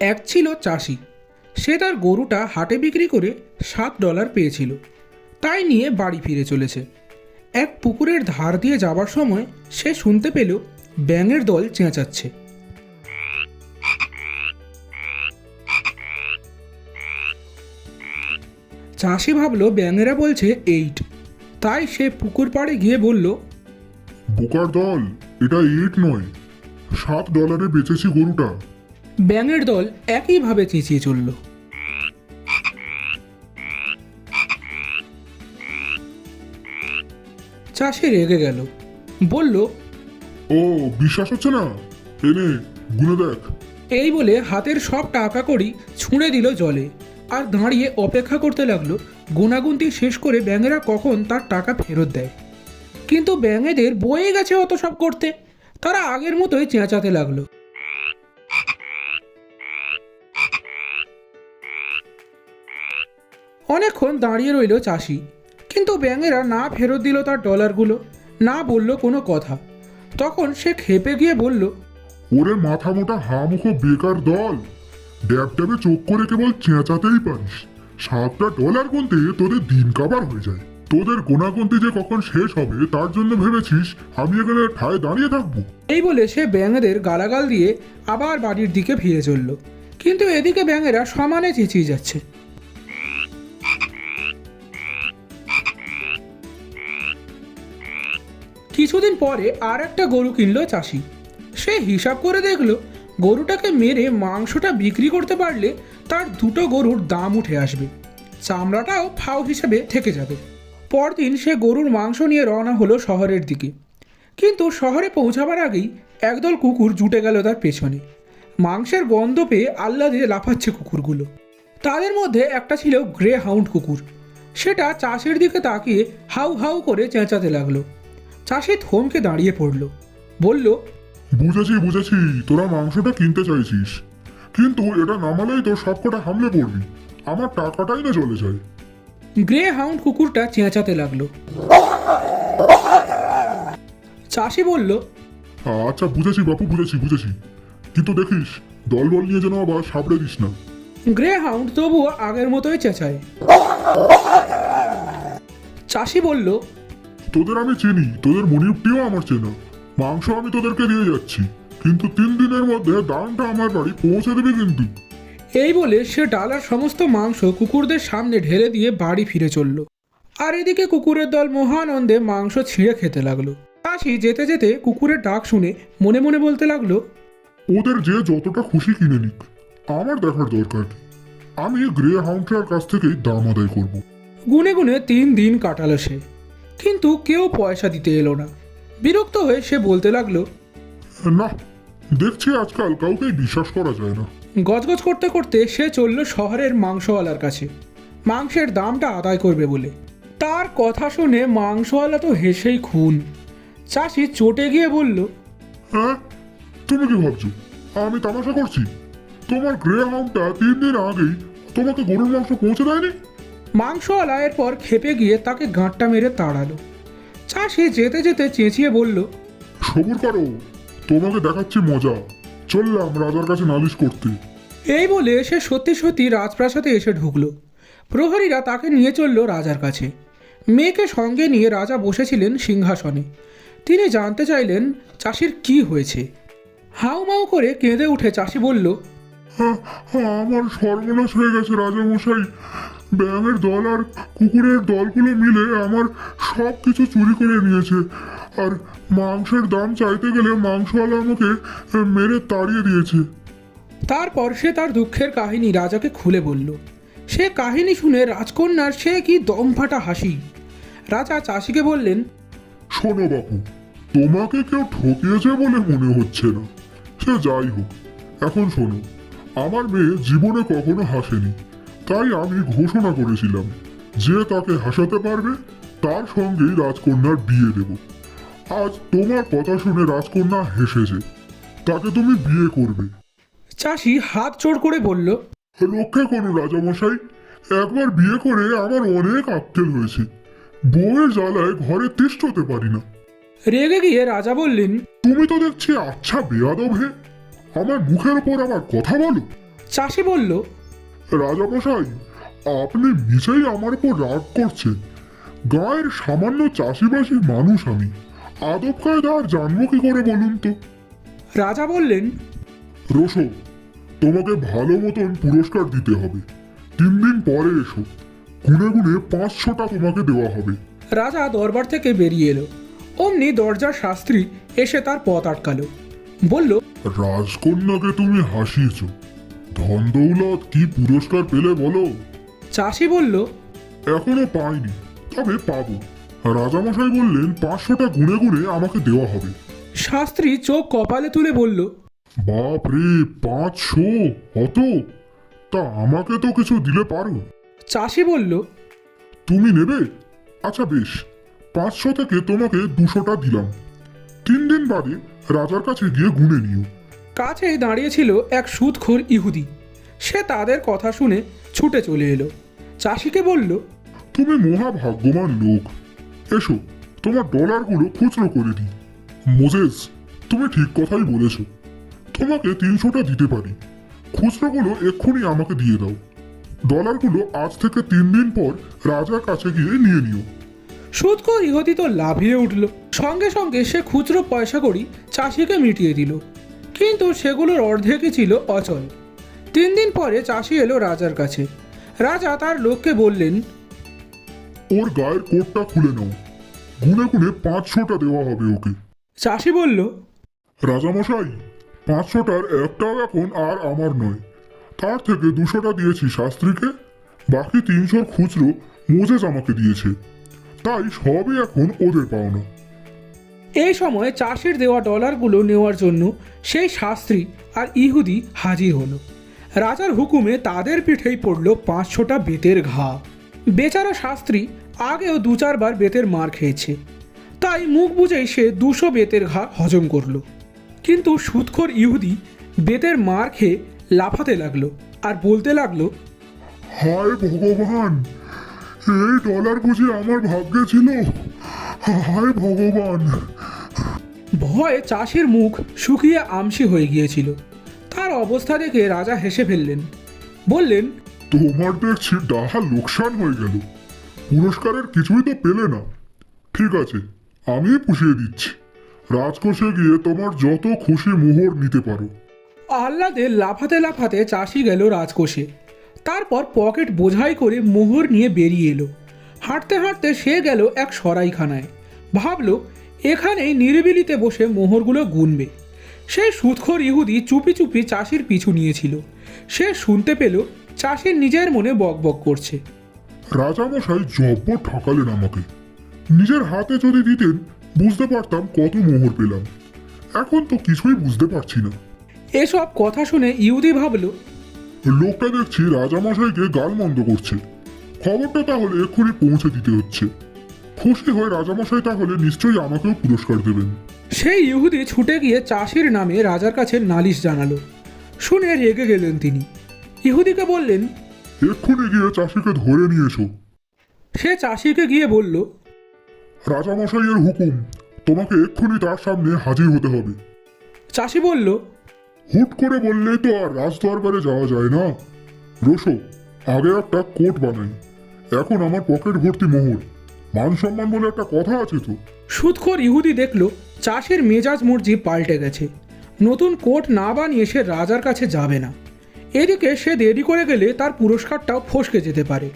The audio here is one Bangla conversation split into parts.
এক ছিল চাষি। সে তার গরুটা হাটে বিক্রি করে সাত ডলার পেয়েছিল। তাই নিয়ে বাড়ি ফিরে চলেছে। এক পুকুরের ধার দিয়ে যাবার সময় সে শুনতে পেল ব্যাঙের দল চেঁচাচ্ছে। চাষি ভাবলো ব্যাঙেরা বলছে এইট তাই সে পুকুর পাড়ে গিয়ে বলল, বোকার দল, এটা ইট নয়। সাত ডলারে বেচেছি গরুটা। ব্যাঙের দল একইভাবে চেঁচিয়ে চলল। চাষে রেগে গেল। বলল ও বিশ্বাস হচ্ছে না? এনে গুনে দেখ। এই বলে হাতের সব টাকা করি ছুঁড়ে দিল জলে। আর দাঁড়িয়ে অপেক্ষা করতে লাগল গুনাগুনতি শেষ করে ব্যাঙেরা কখন তার টাকা ফেরত দেয়। কিন্তু ব্যাঙেদের বয়ে গেছে অত সব করতে। তারা আগের মতোই চেঁচাতে লাগল। অনেকক্ষণ দাঁড়িয়ে রইল চাষি। কিন্তু ব্যাঙেরা না ফেরত দিল তার ডলারগুলো না বলল কোনো কথা। তখন সে খেপে গিয়ে বলল ওরে মাথা মোটা হামুখো বেকার দল ড্যাব ড্যাবে চোখ করে কেবল চেঁচাতেই পারিস। সাতটা ডলার গুনতে তোদের দিন কাবার হয়ে যায়। তোদের গোনাগুনতি যে কখন শেষ হবে তার জন্য ভেবেছিস আমি এখানে ঠায় দাঁড়িয়ে থাকব? এই বলে সে ব্যাঙেদের গালাগাল দিয়ে আবার বাড়ির দিকে ফিরে চলল। কিন্তু এদিকে ব্যাঙেরা সমানে চেঁচিয়ে যাচ্ছে। কিছুদিন পরে আর একটা গরু কিনলো চাষি। সে হিসাব করে দেখল, গরুটাকে মেরে মাংসটা বিক্রি করতে পারলে তার দুটো গরুর দাম উঠে আসবে। চামড়াটাও ফাও হিসেবে থেকে যাবে। পরদিন সে গরুর মাংস নিয়ে রওনা হলো শহরের দিকে। কিন্তু শহরে পৌঁছাবার আগেই একদল কুকুর জুটে গেল তার পেছনে। মাংসের গন্ধ পেয়ে আহ্লাদে লাফাচ্ছে কুকুরগুলো। তাদের মধ্যে একটা ছিল গ্রে হাউন্ড কুকুর। সেটা চাষের দিকে তাকিয়ে হাউ হাউ করে চেঁচাতে লাগল। চাষি থমকে দাঁড়িয়ে পড়ল। বলল বুঝেছি বুঝেছি তোরা মাংসটা কিনতে চাইছিস। কিন্তু এটা নামালেই তো সবকটা হামলে পড়বি। আমার টাকাটাই না চলে যায়। গ্রে হাউন্ড কুকুরটা চেঁচাতে লাগল। চাষি বলল আচ্ছা বুঝেছি বাপু বুঝেছি বুঝেছি। কিন্তু দেখিস দল বল নিয়ে যেন আবার সাবড়ে দিস না। গ্রে হাউন্ড তবুও আগের মতোই চেঁচায়। চাষি বলল তোদের আমি চিনি তোদের মনিপটিও আমার চেনা। মাংস আমি তোদেরকে দিয়ে যাচ্ছি কিন্তু তিন দিনের মধ্যে দামটা আমার বাড়ি পৌঁছে দেবে কিন্তু। এই বলে সে ডালার সমস্ত মাংস কুকুরদের সামনে ঢেলে দিয়ে বাড়ি ফিরে চলল। আর এদিকে কুকুরের দল মহানন্দে মাংস ছিঁড়ে খেতে লাগল। চাষি যেতে যেতে কুকুরের ডাক শুনে মনে মনে বলতে লাগল ওদের যে যতটা খুশি কিনে নিক আমার দেখার দরকার আমি গ্রে হাউন্ডটার কাছ থেকেই দাম আদায় করব। গুনে গুনে তিন দিন কাটালো সে। কিন্তু কেউ পয়সা দিতে এলো না। বিরক্ত হয়ে সে বলতে লাগল না দেখছি আজকাল কাউকেই বিশ্বাস করা যায় না। গজগজ করতে করতে সে চলল শহরের মাংসওয়ালার কাছে। মাংসের দামটা আদায় করবে বলে। তার কথা শুনে মাংসওয়ালা তো হেসেই খুন। চাষি চটে গিয়ে বলল হ্যাঁ তুমি কি ভাবছ? আমি তামাশা করছি? তোমার গ্রে হাউন্ডটা তিন দিন আগেই তোমাকে গরুর মাংস পৌঁছে দেয়নি? মাংসওয়ালা এরপর খেপে গিয়ে তাকে গাঁটটা মেরে তাড়ালো। চাষি যেতে যেতে চেঁচিয়ে বলল সবুর করো তোমাকে দেখাচ্ছি মজা। চললাম রাজার কাছে নালিশ করতে। এই বলে সে সত্যি সত্যি রাজপ্রাসাদে এসে ঢুকলো। প্রহরীরা তাকে নিয়ে চলল রাজার কাছে। মেয়েকে সঙ্গে নিয়ে রাজা বসেছিলেন সিংহাসনে। তিনি জানতে চাইলেন চাষির কি হয়েছে। হাউমাউ করে কেঁদে উঠে চাষি বলল হ্যাঁ হ্যাঁ আমার সর্বনাশ হয়ে গেছে রাজামশাই। ব্যাঙের দল আর কুকুরের দলগুলো মিলে আমার সব কিছু চুরি করে নিয়েছে। আর মাংসের দাম চাইতে গেলে মাংসওয়ালা আমাকে মেরে তাড়িয়ে দিয়েছে। তারপর সে তার দুঃখের কাহিনী রাজাকে খুলে বলল। সে কাহিনী শুনে রাজকন্যার সে কি দমফাটা হাসি। রাজা চাষিকে বললেন শোনো বাপু তোমাকে কেউ ঠকিয়েছে বলে মনে হচ্ছে না। সে যাই হোক এখন শোনো আমার মেয়ে জীবনে কখনো হাসেনি। তাই আমি ঘোষণা করেছিলাম যে তাকে হাসাতে পারবে তার সঙ্গেই রাজকন্যার বিয়ে দেব। আজ তোমার কথা শুনে রাজকন্যা হেসেছে তাকে তুমি বিয়ে করবে। চাষি হাত জোড় করে বলল রক্ষা করুন রাজামশাই একবার বিয়ে করে আমার অনেক আক্কেল হয়েছে বউয়ের জ্বালায় ঘরে তিষ্ঠতে পারি না। রেগে গিয়ে রাজা বললেন তুমি তো দেখছি আচ্ছা বেয়াদব হে আমার মুখের ওপর আবার কথা বলো। চাষি বলল রাজামশাই আপনি নিজেই আমার উপর রাগ করছেন। গায়ের সামান্য চাষিবাসী মানুষ আমি। আদব কায়দা আর জানব কি করে বলুন তো? রাজা বললেন রসো তোমাকে ভালো মতন পুরস্কার দিতে হবে। তিন দিন পরে এসো। গুনে গুনে পাঁচশোটা তোমাকে দেওয়া হবে। রাজা দরবার থেকে বেরিয়ে এলো। অমনি দরজার শাস্ত্রী এসে তার পথ আটকালো। বলল রাজকন্যাকে তুমি হাসিয়েছ। ধন দৌলত কি পুরস্কার পেলে বলো? চাষি বলল এখনও পাইনি তবে পাবো। রাজামশাই বললেন পাঁচশোটা গুনে গুনে আমাকে দেওয়া হবে। শাস্ত্রী চোখ কপালে তুলে বলল বাপ রে পাঁচশো? অত? তা আমাকে তো কিছু দিলে পারো। চাষি বলল তুমি নেবে? আচ্ছা বেশ পাঁচশো থেকে তোমাকে দুশোটা দিলাম। তিন দিন বাদে রাজার কাছে গিয়ে গুনে নিও। কাছে দাঁড়িয়েছিল এক সুদখোর ইহুদি। সে তাদের কথা শুনে ছুটে চলে এলো। চাষিকে বলল তুমি মহা ভাগ্যবান লোক। এসো তোমার ডলারগুলো খুচরো করে দিই। মোজেস তুমি ঠিক কথাই বলেছ। তোমাকে তিনশোটা দিতে পারি। খুচরোগুলো এক্ষুনি আমাকে দিয়ে দাও। ডলারগুলো আজ থেকে তিন দিন পর রাজার কাছে গিয়ে নিয়ে নিও। সুদখোর ইহুদি তো লাভিয়ে উঠল। সঙ্গে সঙ্গে সে খুচরো পয়সা করি চাষিকে মিটিয়ে দিল। কিন্তু সেগুলোর অর্ধেকই ছিল অচল। তিন দিন পরে চাষি এলো রাজার কাছে। রাজা তার লোককে বললেন ওর গায়ের কোটটা খুলে নাও। গুনে গুনে পাঁচশোটা দেওয়া হবে ওকে। চাষি বলল রাজামশাই পাঁচশোটার একটাও এখন আর আমার নয়। তার থেকে দুশোটা দিয়েছি শাস্ত্রীকে বাকি তিনশোর খুচরো মোজেস আমাকে দিয়েছে। তাই সবই এখন ওদের পাওনা। এই সময় চাষির দেওয়া ডলারগুলো নেওয়ার জন্য সেই শাস্ত্রী আর ইহুদি হাজির হলো। রাজার হুকুমে তাদের পিঠেই পড়ল পাঁচশোটা বেতের ঘা। বেচারা শাস্ত্রী আগেও দু চারবার বেতের মার খেয়েছে। তাই মুখ বুঝেই সে দুশো বেতের ঘা হজম করল। কিন্তু সুৎখোর ইহুদি বেতের মার খেয়ে লাফাতে লাগল আর বলতে লাগল, হায় ভগবান, এই ডলার বুঝি আমার ভাগ্যে ছিল। হায় ভগবান। ভয়ে চাষির মুখ শুকিয়ে আমসি হয়ে গিয়েছিল। তার অবস্থা দেখে রাজা হেসে ফেললেন। বললেন তোমার দেখছি ডাহা লোকসান হয়ে গেল। পুরস্কারের কিছুই তো পেলে না। ঠিক আছে আমি পুষিয়ে দিচ্ছি। রাজকোষে গিয়ে তোমার যত খুশি মোহর নিতে পারো। আহ্লাদে লাফাতে লাফাতে চাষি গেল রাজকোষে। তারপর পকেট বোঝাই করে মোহর নিয়ে বেরিয়ে এলো। হাঁটতে হাঁটতে সে গেল এক সরাইখানায়। ভাবলো এখানেই নিরিবিলিতে বসে মোহরগুলো গুনবে। সেই সুৎখর ইহুদি চুপি চুপি চাষির পিছু নিয়েছিল। সে শুনতে পেল চাষির নিজের মনে বকবক করছে। রাজামশাই জব্বর ঠকালেন আমাকে। নিজের হাতে যদি দিতেন বুঝতে পারতাম কত মোহর পেলাম। এখন তো কিছুই বুঝতে পারছি না। এসব কথা শুনে ইহুদি ভাবল লোকটা দেখছি রাজামশাইকে গালমন্দ করছে। খবরটা তাহলে এক্ষুনি পৌঁছে দিতে হচ্ছে। খুশি হয়ে রাজামশাই তাহলে নিশ্চয়ই আমাকেও পুরস্কার দেবেন। সেই ইহুদি ছুটে গিয়ে চাষির নামে রাজার কাছে নালিশ জানালো। শুনে রেগে গেলেন তিনি। ইহুদিকে বললেন এক্ষুনি গিয়ে চাষিকে ধরে নিয়ে এসো। সে চাষিকে গিয়ে বলল রাজামশাইয়ের হুকুম তোমাকে এক্ষুনি তার সামনে হাজির হতে হবে। চাষি বলল হুট করে বললে তো আর রাজদরবারে যাওয়া যায় না। রোশো আগে একটা কোট বানাই। এখন আমার পকেট ভর্তি মোহর। মান সম্মান বলে একটা কথা আছে তো। সুদখোর ইহুদি দেখল চাষির মেজাজ মর্জি পাল্টে গেছে। নতুন কোট না বানিয়ে সে রাজার কাছে যাবে না। এদিকে সে দেরি করে গেলে তার পুরস্কারটাও ফসকে যেতে পারে।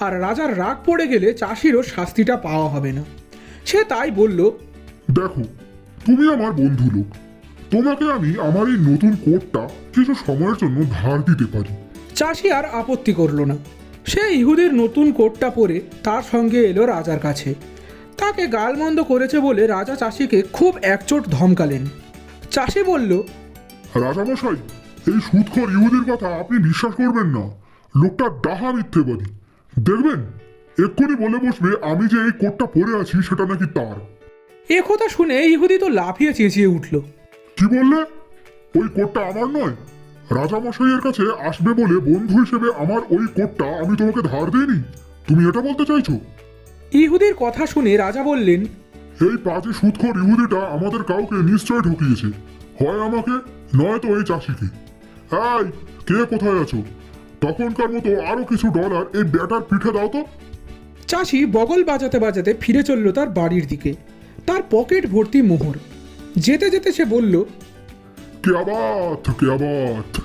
আর রাজার রাগ পড়ে গেলে চাষিরও শাস্তিটা পাওয়া হবে না। সে তাই বলল দেখো তুমি আমার বন্ধু লোক। তোমাকে আমি আমার এই নতুন কোটটা কিছু সময়ের জন্য ধার দিতে পারি। চাষি আর আপত্তি করল না। সে ইহুদির নতুন কোটটা পরে তার সঙ্গে এলো রাজার কাছে। তাকে গালমন্দ করেছে বলে রাজা চাষিকে খুব একচোট ধমকালেন। চাষি বলল রাজামশাই এই সুদখর ইহুদির কথা আপনি বিশ্বাস করবেন না। লোকটা ডাহা মিথ্যেবাদী। দেখবেন এক্ষুনি বলে বসবে আমি যে এই কোটটা পরে আছি সেটা নাকি তার। এ কথা শুনে ইহুদি তো লাফিয়ে চেঁচিয়ে উঠল। কি বললে? ওই কোটটা আমার নয় রাজামশাইয়ের কাছে আসবে বলে বন্ধু হিসেবে আমার ওই কোটটা আমি তোমাকে ধার দিইনি। তুমি এটা বলতে চাইছো? ইহুদির কথা শুনে রাজা বললেন এই পাঁচে সুদখোর ইহুদিটা আমাদের কাউকে নিশ্চয় ঠকিয়েছে। হয় আমাকে নয়তো এই চাষিকে। এই কে কোথায় আছো? তখনকার মতো আরও কিছু ডলার এই ব্যাটার পিঠে দাও তো। চাষি বগল বাজাতে বাজাতে ফিরে চলল তার বাড়ির দিকে। তার পকেট ভর্তি মোহর। যেতে যেতে সে বলল কে আবাত